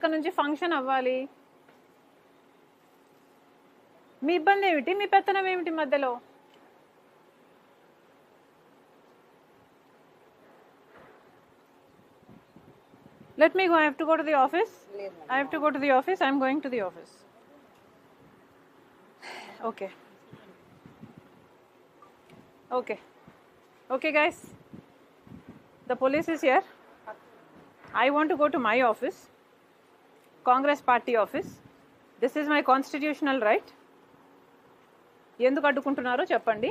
ఇక్కడ నుంచి ఫంక్షన్ అవ్వాలి మీ ఇబ్బంది ఏమిటి మీ పెత్తనం ఏమిటి మధ్యలో let me go I have to go to the office I have to go to the office I'm going to the office okay okay okay guys the police is here i want to go to my office Congress party office. This is my constitutional right ఎందుకు అడ్డుకుంటున్నారో చెప్పండి.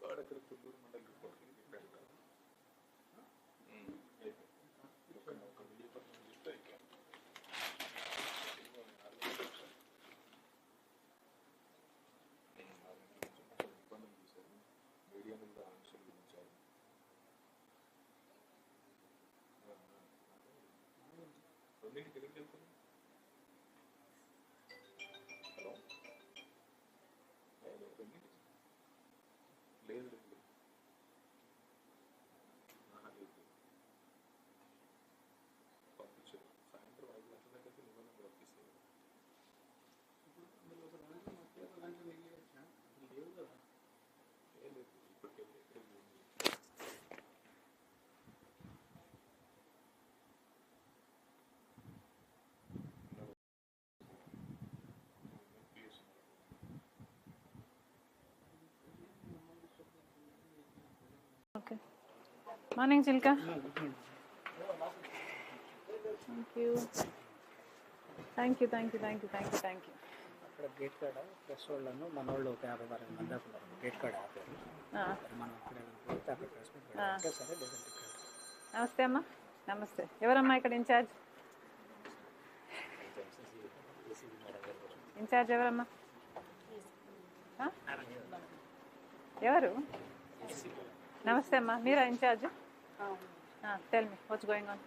Para que el futuro mande el reporte. Link link okay morning చిల్క thank you thank you thank you thank you thank you thank you అక్కడ gate కాడ press వాళ్ళను మన వాళ్ళు ఒక యాభై అరవై మంది ఉన్నారు. గేట్ కాడ మనం అక్కడ ప్రెస్. సరే లేదంటే ఇక్కడ. నమస్తే అమ్మా. నమస్తే. ఎవరమ్మా ఇక్కడ ఇన్ఛార్జ్ ఇన్ఛార్జ్ ఎవరమ్మా? ఆ? ఎవరు? నమస్తే అమ్మా మీరా in charge tell me what's going on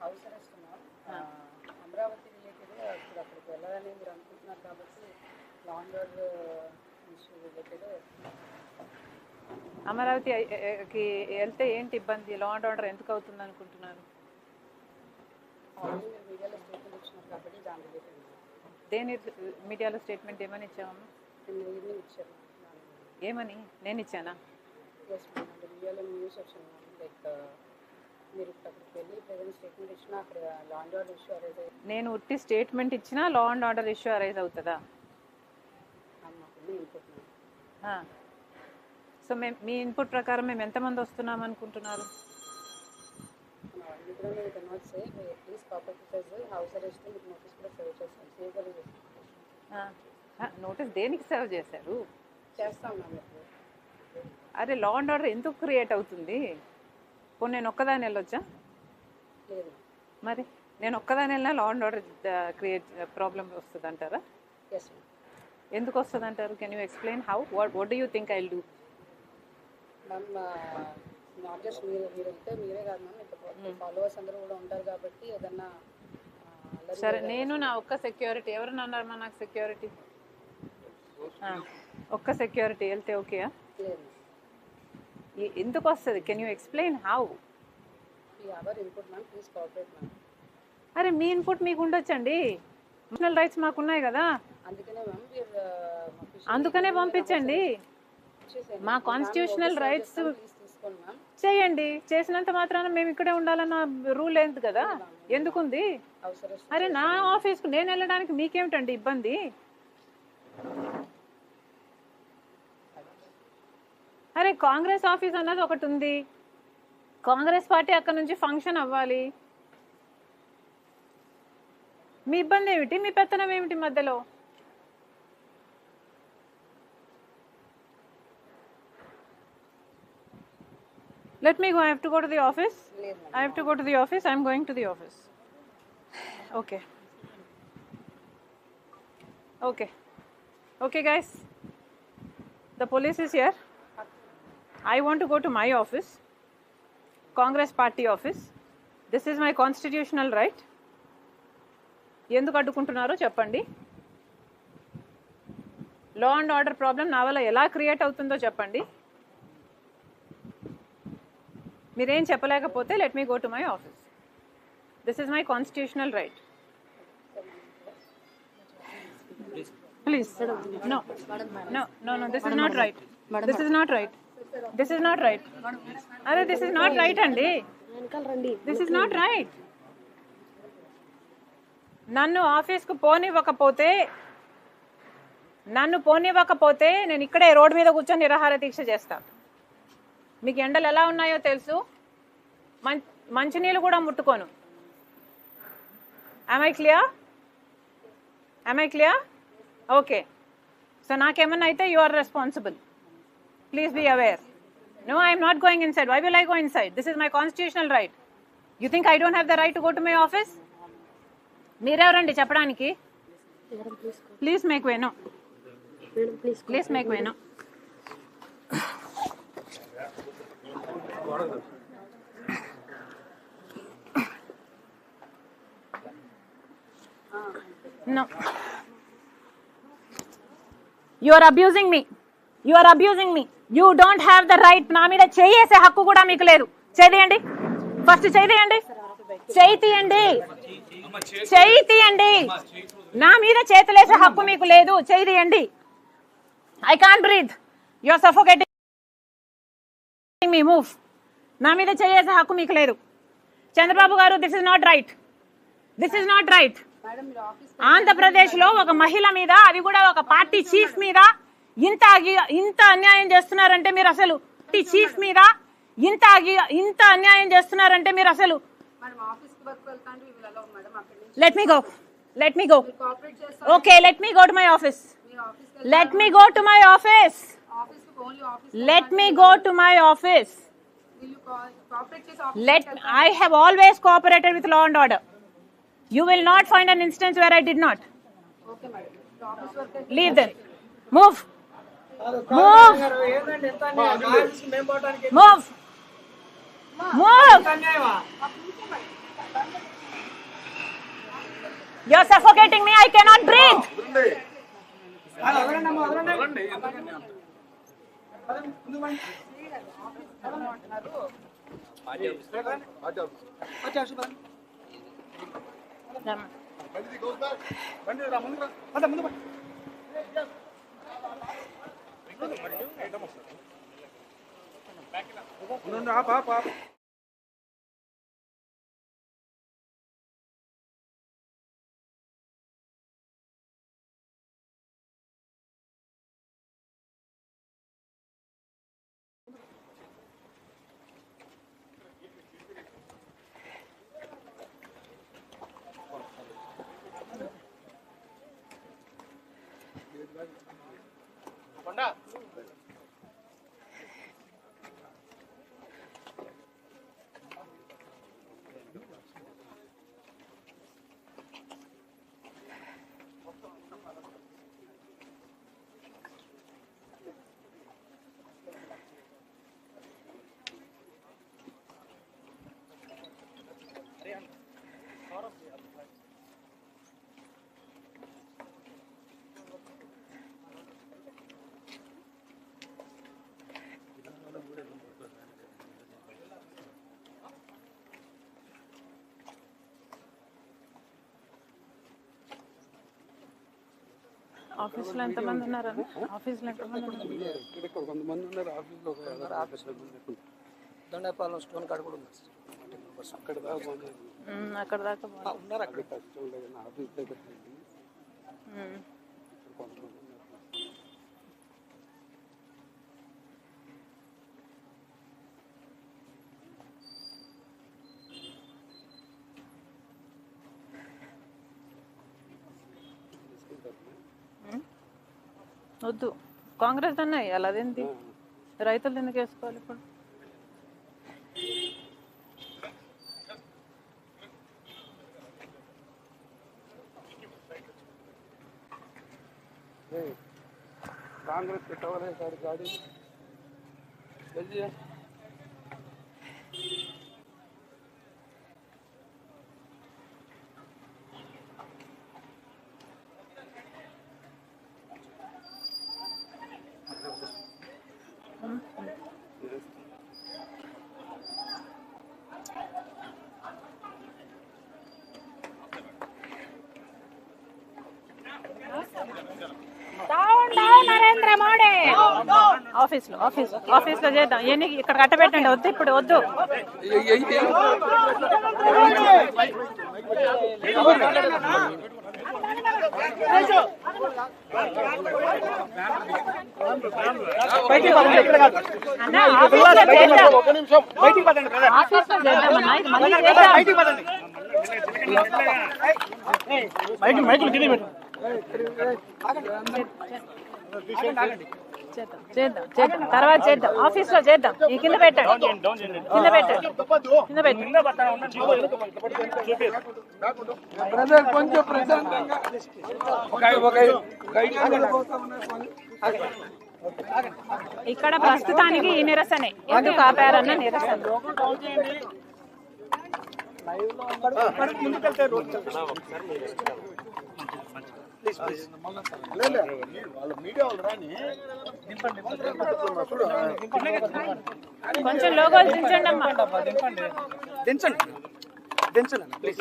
house arrest Amaravati related ఇప్పుడు అక్కడికి వెళ్ళాలని మీరు అనుకుంటున్నారు కాబట్టి లాంగ్ ఇష్యూ రిలేటెడ్ అమరావతి ఐ- ఏ- ఏ- కి వెళ్తే ఏంటి ఇబ్బంది? లా అండ్ ఆర్డర్ ఎందుకు అవుతుంది అనుకుంటున్నారు? దాని మీడియాలో స్టేట్మెంట్ ఏమని ఇచ్చామమ్మా ఏమని? నేను ఇచ్చానా? ఎస్ మ్యామ్ అంటే మీడియాలో న్యూస్ వచ్చింది లైక్ మీరు ఇప్పుడు అక్కడికి వెళ్ళి ప్రజెంట్ స్టేట్మెంట్ ఇచ్చినా అక్కడ లాంగ్ ఆర్డర్ ఇష్యూ అరేజ్ అవుతుంది నేను ఉట్టి స్టేట్మెంట్ ఇచ్చినా law and order issue arise అవుతుందా? మాకు ఇన్పుట్ మ్యామ్ సో మేము మీ ఇన్పుట్ ప్రకారం మేము ఎంతమంది వస్తున్నాం అనుకుంటున్నారు? అవన్నీ కూడా మీరు convert say please cooperate because house arrest మీకు నోటీస్ కూడా సర్వ్ చేస్తాం సేవ్ కూడా చేస్తాం నోటీస్ దేనికి సర్వ్ చేశారు? చేస్తాం మ్యామ్ ఇప్పుడు అరే లా అండ్ ఆర్డర్ ఎందుకు క్రియేట్ అవుతుంది? పోనీ నేను ఒక్కదాన్ని వెళ్ళొచ్చా? లేదు. మరి నేను ఒక్కదాని వెళ్ళినా law and order create problem వస్తుంది అంటారా ఎందుకు వస్తుంది అంటారు can you explain how what what do you think I do ma'am not just మీరు మీరు వెళ్తే మీరే కాదు మ్యామ్ ఇక్కడ ఫాలోవర్స్ అందరూ కూడా ఉంటారు కాబట్టి ఏదన్నా సరే నేను నా ఒక్క సెక్యూరిటీ ఎవరు అన్నారు మా నాకు సెక్యూరిటీ ఒక్క సెక్యూరిటీ వెళ్తే ఓకే లేదు. ఎందుకు వస్తుంది? కెన్ యూ ఎక్స్ప్లెయిన్ హౌ అరే మీ ఇన్పుట్ మీకు ఉండొచ్చండి. పర్సనల్ రైట్స్ మాకు ఉన్నాయి కదా. అందుకనే అందుకనే పంపించండి. మా కాన్స్టిట్యూషనల్ రైట్స్ చేయండి. చేసినంత మాత్రాన మేము ఇక్కడే ఉండాలన్న రూల్ లేదు కదా? ఎందుకుంది? అరే నా ఆఫీస్కు నేను వెళ్ళడానికి మీకేమిటండి ఇబ్బంది? అరే కాంగ్రెస్ ఆఫీస్ అన్నది ఒకటి ఉంది. కాంగ్రెస్ పార్టీ అక్కడ నుంచి ఫంక్షన్ అవ్వాలి. మీ ఇబ్బంది ఏమిటి? మీ పెత్తనం ఏమిటి మధ్యలో? Let me go I have to go to the office I ma'am to go to the office I'm going to the office okay okay okay guys the police The here. I want to go to my office, Congress party office. This is my constitutional right. ఎందుకు అడ్డుకుంటున్నారో చెప్పండి. లా and order problem నా వల్ల ఎలా create అవుతుందో చెప్పండి. మీరేం చెప్పలేకపోతే let me go to my office this is my constitutional right please no no no no this is not right this is not right this is not right అదే this is not right అండి. This is not right నన్ను ఆఫీస్కు పోనివ్వకపోతే నన్ను పోనివ్వకపోతే నేను ఇక్కడే road మీద కూర్చొని నిరాహార దీక్ష చేస్తాను మీకు ఎండలు ఎలా ఉన్నాయో తెలుసు. మం మంచినీళ్ళు కూడా ముట్టుకోను. I clear I clear okay so నాకేమన్నా అయితే you are responsible please be aware no I'm not going inside why will I go inside this is my constitutional right you think I don't have the right to go to my office మీరెవరండి చెప్పడానికి? Please make వేను please make వేను No. You are abusing me. You are abusing me. You don't have the right. నా మీద చేయేసే హక్కు కూడా మీకు లేదు. చేయండి ఫస్ట్ చేయండి చేయి తీయండి చేయి తీయండి నా మీద చేతులేసే హక్కు మీకు లేదు. చేయి తీయండి I can't breathe you are suffocating me move నా మీద చేయేసే హక్కు మీకు లేదు. Chandrababu garu this is not right this is not right ఆంధ్రప్రదేశ్లో ఒక మహిళ మీద అది కూడా ఒక పార్టీ చీఫ్ మీద ఇంత ఇంత అన్యాయం చేస్తున్నారంటే మీరు అసలు చీఫ్ మీద ఇంత ఇంత అన్యాయం చేస్తున్నారంటే మీరు అసలు let me go let me go okay let me go to my office let me go to my office let me go to my office వీళ్ళు కోఆపరేట్ చేసి office let i have always cooperated with law and order. You will not find an instance where i did you're suffocating me i cannot breathe వాళ్ళు आप आप आप ఆఫీస్లో ఎంతమంది ఉన్నారని ఆఫీస్లో ఎంతమంది ఉన్నారు? ఇక్కడ కొంతమంది ఉన్నారు ఆఫీస్లో ఒక ఆఫీస్లో దొండపాలెం స్టోన్ కాడ కూడా ఉన్నారు అక్కడ దాకా అక్కడ దాకా. ఉన్నారు అక్కడ. ఆఫీస్ దగ్గర కొంతమంది వద్దు. కాంగ్రెస్ అన్న వేయాలి అదేంటి రైతులు ఎందుకు వేసుకోవాలి ఇప్పుడు. కాంగ్రెస్ పెట్టవలే గాడి. గాడి నరేంద్ర మోడీ ఆఫీస్ ఆఫీస్లో చేద్దాం ఎన్ని ఇక్కడ కట్టబెట్టండి వద్దు ఇప్పుడు వద్దు బయటికి ఆఫీస్లో చేద్దాం చేద్దాం చేద్దాం చేద్దాం తర్వాత చేద్దాం ఆఫీస్లో చేద్దాం ఈ కింద పెట్టండి కింద పెట్టండి కింద పెట్టండి ఇక్కడ ప్రస్తుతానికి ఈ నిరసనే. ఎందుకు ఆపారన్న నిరసన? వాళ్ళ మీడియా వాళ్ళు రాని చూడు కొంచెం లోగోలు దించండి అమ్మా. దించండి. దించండి. అన్న, ప్లీజ్.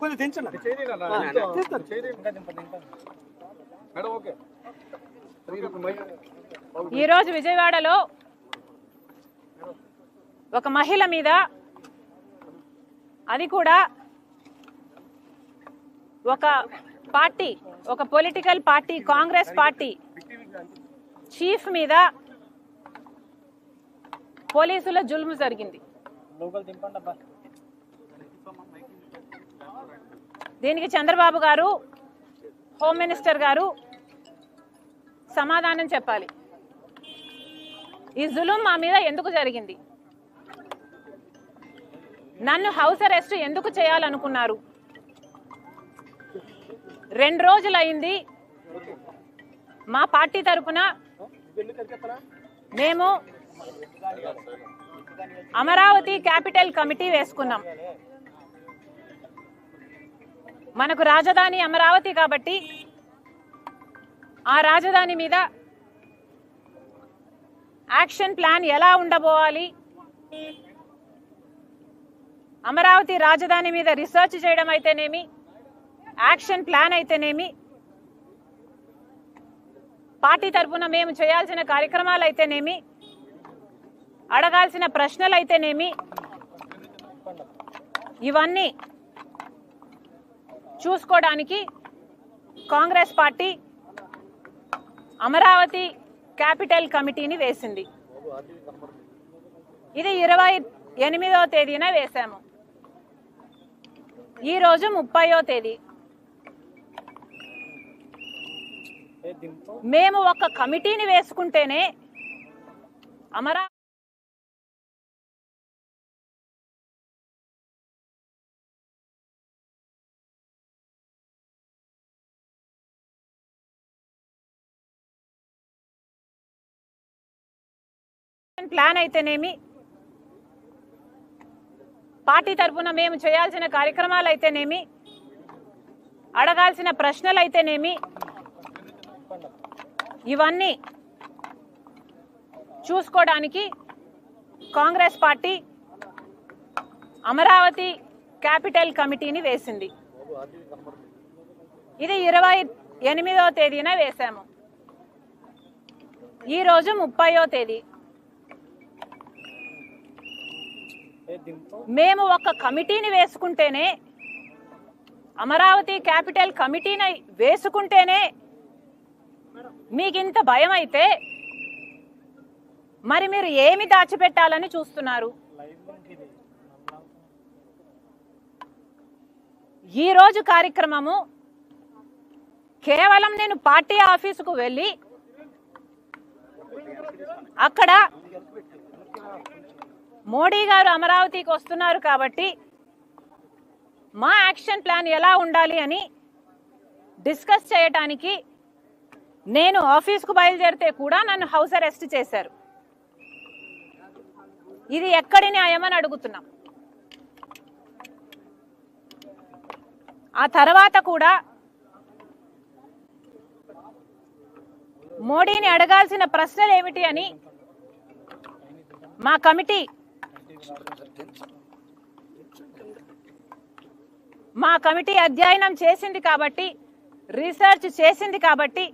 కొంచెం దించండి. అన్న. Madam okay. మీరు మైక్. ఈ రోజు విజయవాడలో ఒక మహిళ మీద అది కూడా ఒక పార్టీ ఒక political party Congress party chief మీద పోలీసుల జుల్ము జరిగింది. దీనికి చంద్రబాబు గారు హోమ్ మినిస్టర్ గారు సమాధానం చెప్పాలి. ఈ జులుం మా మీద ఎందుకు జరిగింది? నన్ను హౌస్ అరెస్ట్ ఎందుకు చేయాలనుకున్నారు? రెండు రోజులు అయింది మా పార్టీ తరపున మేము అమరావతి క్యాపిటల్ కమిటీ వేసుకున్నాం. మనకు రాజధాని అమరావతి కాబట్టి ఆ రాజధాని మీద యాక్షన్ ప్లాన్ ఎలా ఉండబోవాలి? అమరావతి రాజధాని మీద రీసెర్చ్ చేయడం అయితేనేమి? యాక్షన్ ప్లాన్ అయితేనేమి? పార్టీ తరఫున మేము చేయాల్సిన కార్యక్రమాలు అయితేనేమి అడగాల్సిన ప్రశ్నలు అయితేనేమి ఇవన్నీ చూసుకోవడానికి కాంగ్రెస్ పార్టీ అమరావతి క్యాపిటల్ కమిటీని వేసింది. ఇది ఇరవై ఎనిమిదవ తేదీన వేశాము. ఈరోజు ముప్పయో తేదీ. మేము ఒక కమిటీని వేసుకుంటేనే అమరా ప్లాన్ అయితేనేమి? పార్టీ తరఫున మేము చేయాల్సిన కార్యక్రమాలు అయితేనేమి అడగాల్సిన ప్రశ్నలు అయితేనేమి ఇవన్నీ చూసుకోవడానికి కాంగ్రెస్ పార్టీ అమరావతి క్యాపిటల్ కమిటీని వేసింది. ఇది ఇరవై ఎనిమిదో తేదీన వేశాము. ఈరోజు ముప్పయో తేదీ. మేము ఒక కమిటీని వేసుకుంటేనే అమరావతి క్యాపిటల్ కమిటీని వేసుకుంటేనే మీకు ఇంత భయం అయితే మరి మీరు ఏమి దాచిపెట్టాలని చూస్తున్నారు? ఈరోజు ఈ రోజు కార్యక్రమము కేవలం నేను పార్టీ ఆఫీసుకు వెళ్ళి అక్కడ మోడీ గారు అమరావతికి వస్తున్నారు కాబట్టి మా యాక్షన్ ప్లాన్ ఎలా ఉండాలి అని డిస్కస్ చేయటానికి నేను ఆఫీస్కు బయలుదేరితే కూడా నన్ను హౌస్ అరెస్ట్ చేశారు. ఇది ఎక్కడి న్యాయమని అడుగుతున్నాం. ఆ తర్వాత కూడా మోడీని అడగాల్సిన ప్రశ్నలు ఏమిటి అని మా కమిటీ మా కమిటీ అధ్యయనం చేసింది కాబట్టి రీసెర్చ్ చేసింది కాబట్టి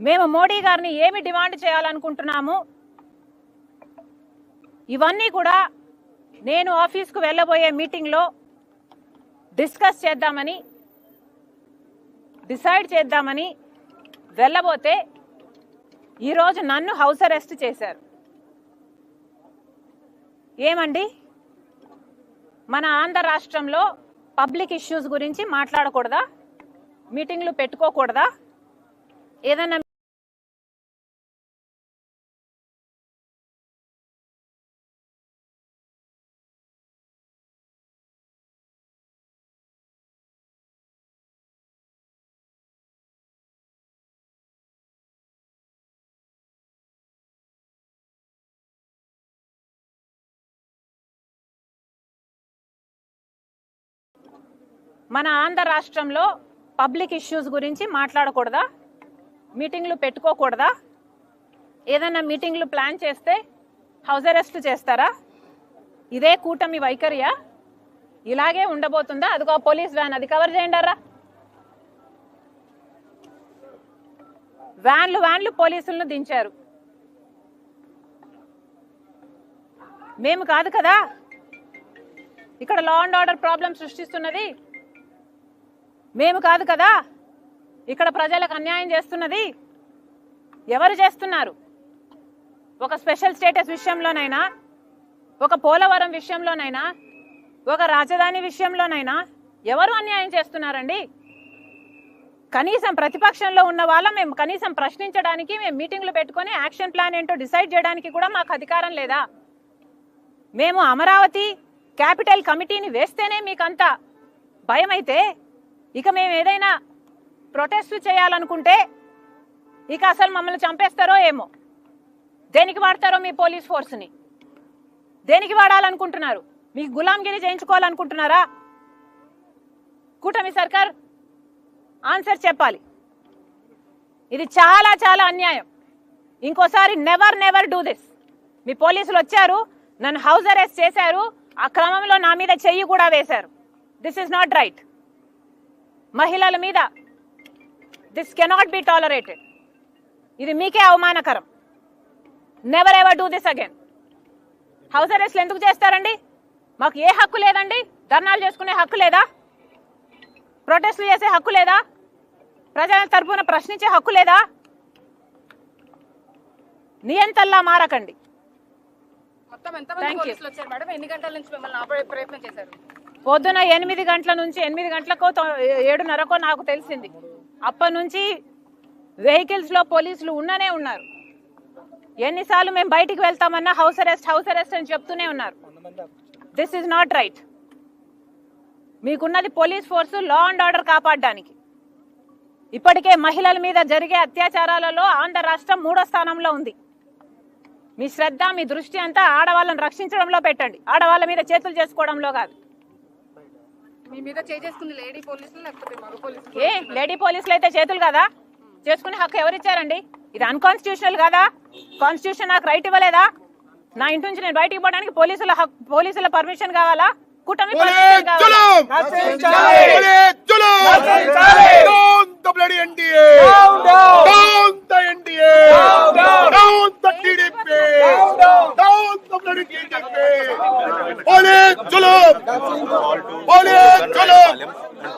మేము మోడీ గారిని ఏమి డిమాండ్ చేయాలనుకుంటున్నాము? ఇవన్నీ కూడా నేను ఆఫీస్కు వెళ్ళబోయే మీటింగ్లో డిస్కస్ చేద్దామని డిసైడ్ చేద్దామని వెళ్ళబోతే ఈరోజు నన్ను హౌస్ అరెస్ట్ చేశారు. ఏమండి? మన ఆంధ్ర రాష్ట్రంలో పబ్లిక్ ఇష్యూస్ గురించి మాట్లాడకూడదా? మీటింగ్లు పెట్టుకోకూడదా? ఏదైనా మన ఆంధ్ర రాష్ట్రంలో పబ్లిక్ ఇష్యూస్ గురించి మాట్లాడకూడదా? మీటింగ్లు పెట్టుకోకూడదా? ఏదైనా మీటింగ్లు ప్లాన్ చేస్తే హౌస్ అరెస్ట్ చేస్తారా? ఇదే కూటమి వైఖరియా? ఇలాగే ఉండబోతుందా? అదిగో పోలీస్ వ్యాన్ అది కవర్ చేయండారా? వ్యాన్లు వ్యాన్లు పోలీసులను దించారు. మేము కాదు కదా? ఇక్కడ లా అండ్ ఆర్డర్ ప్రాబ్లం సృష్టిస్తున్నది మేము కాదు కదా? ఇక్కడ ప్రజలకు అన్యాయం చేస్తున్నది ఎవరు చేస్తున్నారు? ఒక స్పెషల్ స్టేటస్ విషయంలోనైనా ఒక పోలవరం విషయంలోనైనా ఒక రాజధాని విషయంలోనైనా ఎవరు అన్యాయం చేస్తున్నారండి? కనీసం ప్రతిపక్షంలో ఉన్న వాళ్ళ మేము కనీసం ప్రశ్నించడానికి మేము మీటింగ్లు పెట్టుకొని యాక్షన్ ప్లాన్ ఏంటో డిసైడ్ చేయడానికి కూడా మాకు అధికారం లేదా? మేము అమరావతి క్యాపిటల్ కమిటీని వేస్తేనే మీకంత భయమైతే ఇక మేము ఏదైనా ప్రొటెస్ట్ చేయాలనుకుంటే ఇక అసలు మమ్మల్ని చంపేస్తారో ఏమో. దేనికి వాడతారో మీ పోలీస్ ఫోర్స్ని? దేనికి వాడాలనుకుంటున్నారు? మీ గులాంగిరి చేయించుకోవాలనుకుంటున్నారా? కూటమి సర్కార్ ఆన్సర్ చెప్పాలి. ఇది చాలా చాలా అన్యాయం. ఇంకోసారి నెవర్ నెవర్ డూ దిస్ మీ పోలీసులు వచ్చారు నన్ను హౌస్ అరెస్ట్ చేశారు ఆ క్రమంలో నా మీద చెయ్యి కూడా వేశారు. దిస్ ఇస్ నాట్ రైట్ మహిళల మీద దిస్ కెనాట్ బి టాలరేటెడ్ ఇది మీకే అవమానకరం. Never ever do this again house అరెస్ట్లు ఎందుకు చేస్తారండి? మాకు ఏ హక్కు లేదండి? ధర్నాలు చేసుకునే హక్కు లేదా? ప్రొటెస్ట్లు చేసే హక్కు లేదా? ప్రజల తరపున ప్రశ్నించే హక్కు లేదా? నియంతల్లా మారకండి. మొత్తం ఎంతమంది. పోలీసులు వచ్చారు మేడం? ఎన్ని గంటల నుంచి మిమ్మల్ని ఆపే ప్రయత్నం చేశారు? పొద్దున ఎనిమిది గంటల నుంచి ఎనిమిది గంటలకో ఏడున్నరకో నాకు తెలిసింది. అప్పటి నుంచి వెహికల్స్లో పోలీసులు ఉన్ననే ఉన్నారు. ఎన్నిసార్లు మేము బయటికి వెళ్తామన్నా హౌస్ అరెస్ట్ హౌస్ అరెస్ట్ అని చెప్తూనే ఉన్నారు. This is not right మీకున్నది police force law and order కాపాడడానికి. ఇప్పటికే మహిళల మీద జరిగే అత్యాచారాలలో ఆంధ్ర రాష్ట్రం మూడో స్థానంలో ఉంది. మీ శ్రద్ధ మీ దృష్టి అంతా ఆడవాళ్ళని రక్షించడంలో పెట్టండి. ఆడవాళ్ళ మీద చేతులు చేసుకోవడంలో కాదు. ఏ లేడీ పోలీసులు అయితే చేతులు కదా? చేసుకునే హక్కు ఎవరిచ్చారండి ఇది అన్కాన్స్టిట్యూషనల్ కదా? కాన్స్టిట్యూషన్ నాకు రైట్ ఇవ్వలేదా? నా ఇంటి నుంచి నేను బయటికి పోవడానికి పోలీసుల పోలీసుల పర్మిషన్ కావాలా? కూటమి కావాలా?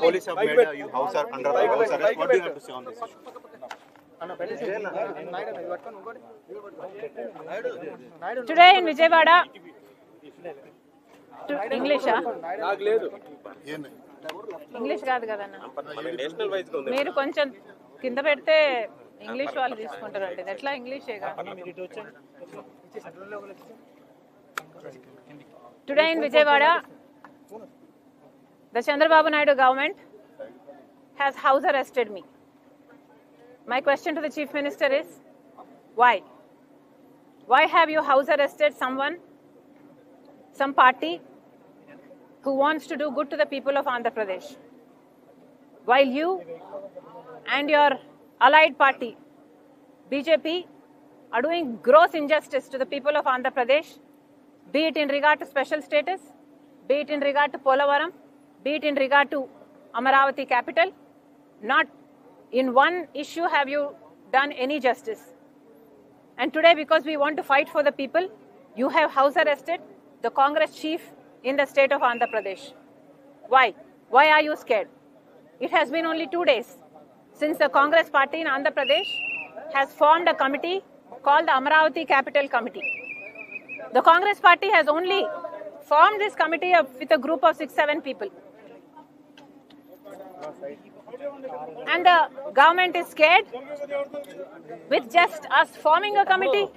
police have made uh, you house are under the house arrest. What do you have to say on this issue? Today in Vijayawada, to English, English కాదు కదన్నా మీరు కొంచెం కింద పెడితే ఇంగ్లీష్ వాళ్ళు తీసుకుంటారండి ఎట్లా ఇంగ్లీషే కాదు Today in Vijayawada, the Chandrababu Naidu government has house arrested me. My question to the Chief Minister is why? Why have you house arrested someone, some party who wants to do good to the people of Andhra Pradesh? While you and your allied party, BJP, are doing gross injustice to the people of Andhra Pradesh be it in regard to special status, be it in regard to Polavaram, be it in regard to Amaravati capital. Not in one issue have you done any justice. And today, because we want to fight for the people, you have house arrested the Congress chief in the state of Andhra Pradesh. Why? Why are you scared? It has been only two days since the Congress party in Andhra Pradesh has formed a committee called the Amaravati Capital Committee. The Congress party has only formed this committee with a group of six, seven people. And the government is scared with just us forming a committee.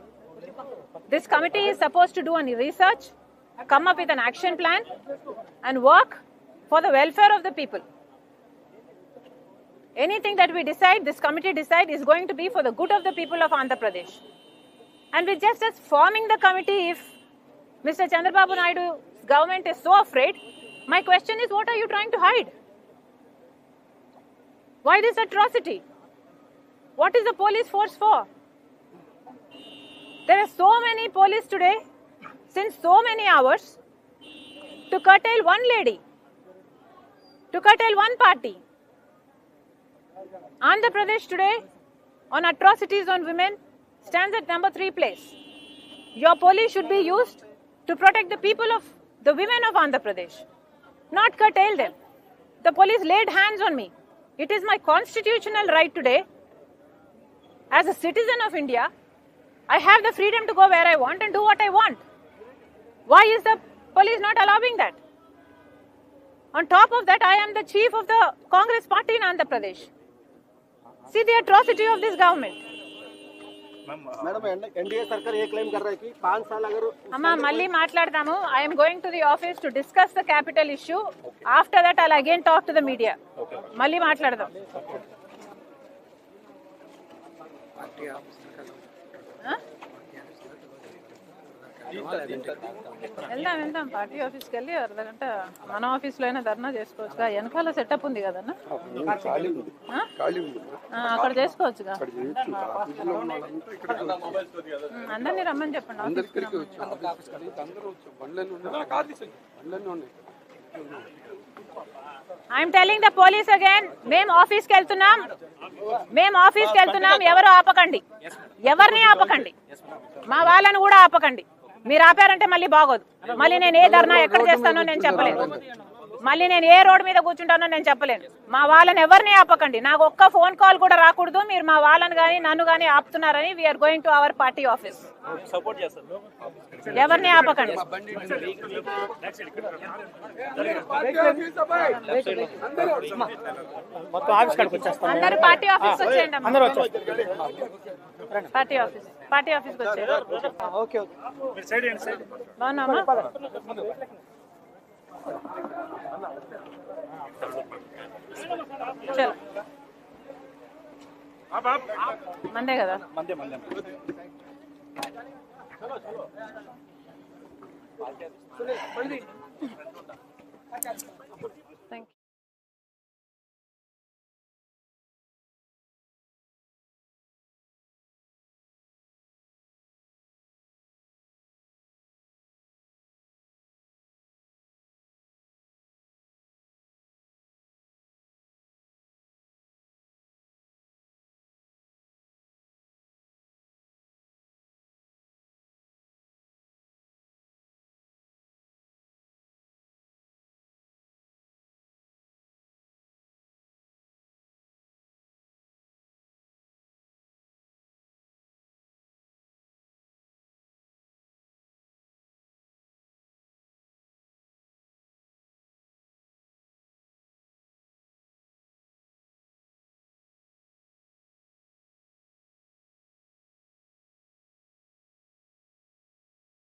This committee is supposed to do any research, come up with an action plan, and work for the welfare of the people. Anything that we decide, this committee decide, is going to be for the good of the people of Andhra Pradesh. And with just us forming the committee, if Mr. Chandrababu Naidu's government is so afraid, my question is, what are you trying to hide? Why this atrocity? What is the police force for? There are so many police today, since so many hours, to curtail one lady, to curtail one party. Andhra Pradesh today, on atrocities on women, stands at number three place. Your police should be used to protect the people of the women of Andhra Pradesh, not curtail them. The police laid hands on me. It is my constitutional right today, as a citizen of India, I have the freedom to go where I want and do what I want. Why is the police not allowing that? On top of that, I am the chief of the Congress party in Andhra Pradesh. See the atrocity of this government. Uh, మళ్ళీ మాట్లాడదాము I'm going to the office to discuss the capital issue after that I'll again talk to the media మళ్ళీ మాట్లాడదాం. వెళ్దాం వెళ్దాం. Party ఆఫీస్కి వెళ్ళి అర్ధగంట మన ఆఫీస్లో అయినా ధర్నా చేసుకోవచ్చుగా. వెనకాల సెటప్ ఉంది కదన్నా? అక్కడ చేసుకోవచ్చుగా. అందరినీ రమ్మని చెప్పండి. I'm telling the police again మేము ఆఫీస్కి వెళ్తున్నాం. మేము ఆఫీస్కి వెళ్తున్నాం. ఎవరు ఆపకండి. ఎవరిని ఆపకండి? మా వాళ్ళని కూడా ఆపకండి. మీరు ఆపారంటే మళ్ళీ బాగోదు. మళ్ళీ నేను ఏ ధర్నా ఎక్కడ చేస్తానో నేను చెప్పలేదు మళ్ళీ నేను ఏ రోడ్ మీద కూర్చుంటానో నేను చెప్పలేను. మా వాళ్ళని ఎవరిని ఆపకండి. నాకు ఒక్క ఫోన్ కాల్ కూడా రాకూడదు. మీరు మా వాళ్ళని కానీ నన్ను కానీ ఆపుతున్నారని we're going to our party office ఎవరిని ఆపకండి. అందరూ పార్టీ ఆఫీస్ వచ్చేయండి పార్టీ ఆఫీస్ పార్టీ ఆఫీస్కి వచ్చేయండి. బాగున్నామా చలో. మందే కదా? మందే మందే.